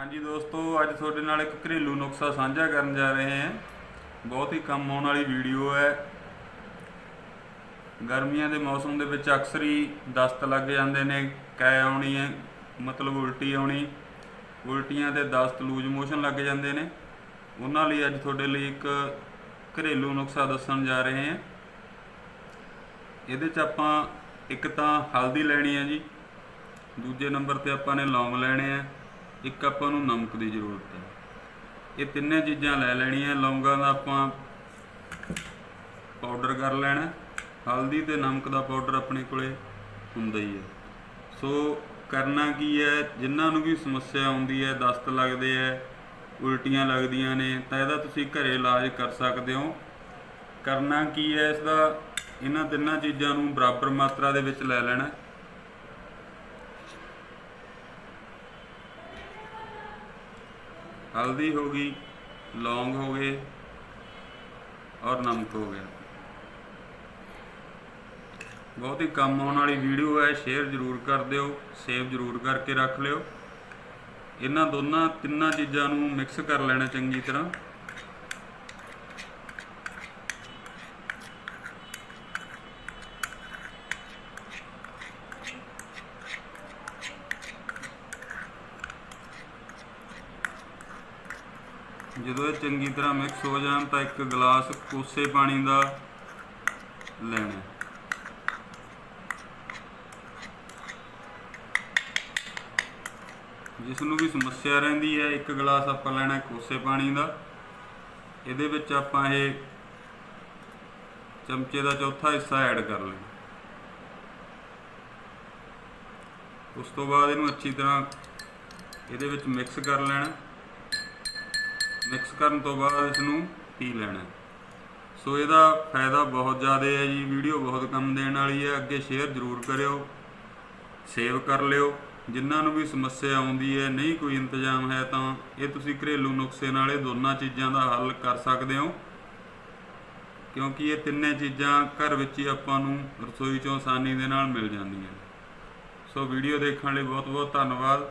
ਹਾਂਜੀ ਦੋਸਤੋ, ਅੱਜ ਤੁਹਾਡੇ ਨਾਲ ਇੱਕ ਘਰੇਲੂ ਨੁਕਸਾ ਸਾਂਝਾ ਕਰਨ ਜਾ ਰਹੇ ਹਾਂ। ਬਹੁਤ ਹੀ ਕੰਮ ਆਉਣ ਵਾਲੀ ਵੀਡੀਓ ਹੈ। ਗਰਮੀਆਂ ਦੇ ਮੌਸਮ ਦੇ ਵਿੱਚ ਅਕਸਰ ਹੀ ਦਸਤ ਲੱਗ ਜਾਂਦੇ ਨੇ ਕੈ ਆਉਣੀ ਹੈ, ਮਤਲਬ ਉਲਟੀ ਆਉਣੀ। ਉਲਟੀਆਂ ਤੇ ਦਸਤ ਲੂਜ ਮੋਸ਼ਨ ਲੱਗ ਜਾਂਦੇ ਨੇ। ਉਹਨਾਂ ਲਈ ਅੱਜ ਤੁਹਾਡੇ ਲਈ ਇੱਕ ਘਰੇਲੂ ਨੁਸਖਾ ਦੱਸਣ ਜਾ ਰਹੇ ਹਾਂ। ਇਹਦੇ 'ਚ ਆਪਾਂ ਇੱਕ ਤਾਂ ਹਲਦੀ ਲੈਣੀ ਹੈ ਜੀ। ਦੂਜੇ ਨੰਬਰ ਤੇ ਆਪਾਂ ਨੇ ਲੌਂਗ ਲੈਣੇ ਆ। ਇੱਕ ਆਪਾਂ ਨੂੰ ਨਮਕ ਦੀ ਜ਼ਰੂਰਤ ਹੈ। ਇਹ ਤਿੰਨੇ ਚੀਜ਼ਾਂ ਲੈ ਲੈਣੀਆਂ, ਲੌਂਗਾਂ ਦਾ ਆਪਾਂ ਪਾਊਡਰ ਕਰ ਲੈਣਾ, ਹਲਦੀ ਤੇ ਨਮਕ ਦਾ ਪਾਊਡਰ ਆਪਣੇ ਕੋਲੇ ਹੁੰਦਾ ਹੀ ਹੈ। ਸੋ ਕਰਨਾ ਕੀ ਹੈ ਜਿਨ੍ਹਾਂ ਨੂੰ ਵੀ ਸਮੱਸਿਆ ਆਉਂਦੀ ਹੈ, ਦਸਤ ਲੱਗਦੇ ਹੈ, ਉਲਟੀਆਂ ਲੱਗਦੀਆਂ ਨੇ, ਤਾਂ ਇਹਦਾ ਤੁਸੀਂ ਘਰੇ ਇਲਾਜ ਕਰ ਸਕਦੇ ਹੋ। ਕਰਨਾ ਕੀ ਹੈ, ਇਸ ਦਾ ਇਹਨਾਂ ਤਿੰਨਾਂ ਚੀਜ਼ਾਂ ਨੂੰ ਬਰਾਬਰ ਮਾਤਰਾ ਦੇ ਵਿੱਚ ਲੈ ਲੈਣਾ। ਹਲਦੀ ਹੋ ਗਈ, ਲੌਂਗ ਹੋ ਗਏ ਔਰ ਨਮਕ ਹੋ ਗਿਆ। ਬਹੁਤ ਹੀ ਕੰਮ ਆਉਣ ਵਾਲੀ ਵੀਡੀਓ ਹੈ, ਸ਼ੇਅਰ ਜ਼ਰੂਰ ਕਰ ਦਿਓ, ਸੇਵ ਜ਼ਰੂਰ ਕਰਕੇ ਰੱਖ ਲਿਓ। ਇਹਨਾਂ ਦੋਨਾਂ ਤਿੰਨਾਂ ਚੀਜ਼ਾਂ ਨੂੰ ਮਿਕਸ ਕਰ ਲੈਣਾ ਚੰਗੀ ਤਰ੍ਹਾਂ। ਜਦੋਂ ਇਹ ਚੰਗੀ ਤਰ੍ਹਾਂ ਮਿਕਸ ਹੋ ਜਾਣ ਤਾਂ ਇੱਕ ਗਲਾਸ ਕੋਸੇ ਪਾਣੀ ਦਾ ਲੈਣਾ ਜਿਸ ਨੂੰ ਵੀ ਸਮੱਸਿਆ ਰਹਿੰਦੀ ਹੈ, ਇੱਕ ਗਲਾਸ ਆਪਾਂ ਲੈਣਾ ਕੋਸੇ ਪਾਣੀ ਦਾ। ਇਹਦੇ ਵਿੱਚ ਆਪਾਂ ਇਹ ਚਮਚੇ ਦਾ ਚੌਥਾ ਹਿੱਸਾ ਐਡ ਕਰ ਲੈਣਾ ਉਸ ਤੋਂ ਬਾਅਦ ਇਹਨੂੰ ਅੱਛੀ ਤਰ੍ਹਾਂ ਇਹਦੇ ਵਿੱਚ ਮਿਕਸ ਕਰ ਲੈਣਾ ਮਿਕਸ ਕਰਨ ਤੋਂ ਬਾਅਦ ਇਸ ਨੂੰ ਪੀ ਲੈਣਾ ਸੋ ਇਹਦਾ ਫਾਇਦਾ ਬਹੁਤ ਜ਼ਿਆਦਾ ਹੈ ਜੀ, ਵੀਡੀਓ ਬਹੁਤ ਕੰਮ ਦੇਣ ਵਾਲੀ ਹੈ। ਅੱਗੇ ਸ਼ੇਅਰ ਜ਼ਰੂਰ ਕਰਿਓ ਸੇਵ ਕਰ ਲਿਓ। ਜਿਨ੍ਹਾਂ ਨੂੰ ਵੀ ਸਮੱਸਿਆ ਆਉਂਦੀ ਹੈ, ਨਹੀਂ ਕੋਈ ਇੰਤਜ਼ਾਮ ਹੈ ਤਾਂ ਇਹ ਤੁਸੀਂ ਘਰੇਲੂ ਨੁਸਖੇ ਨਾਲ ਇਹ ਦੋਨਾਂ ਚੀਜ਼ਾਂ ਦਾ ਹੱਲ ਕਰ ਸਕਦੇ ਹੋ। ਕਿਉਂਕਿ ਇਹ ਤਿੰਨੇ ਚੀਜ਼ਾਂ ਘਰ ਵਿੱਚ ਹੀ ਆਪਾਂ ਨੂੰ ਰਸੋਈ ਚੋਂ ਆਸਾਨੀ ਦੇ ਨਾਲ ਮਿਲ ਜਾਂਦੀਆਂ ਸੋ ਵੀਡੀਓ ਦੇਖਣ ਲਈ ਬਹੁਤ ਬਹੁਤ ਧੰਨਵਾਦ।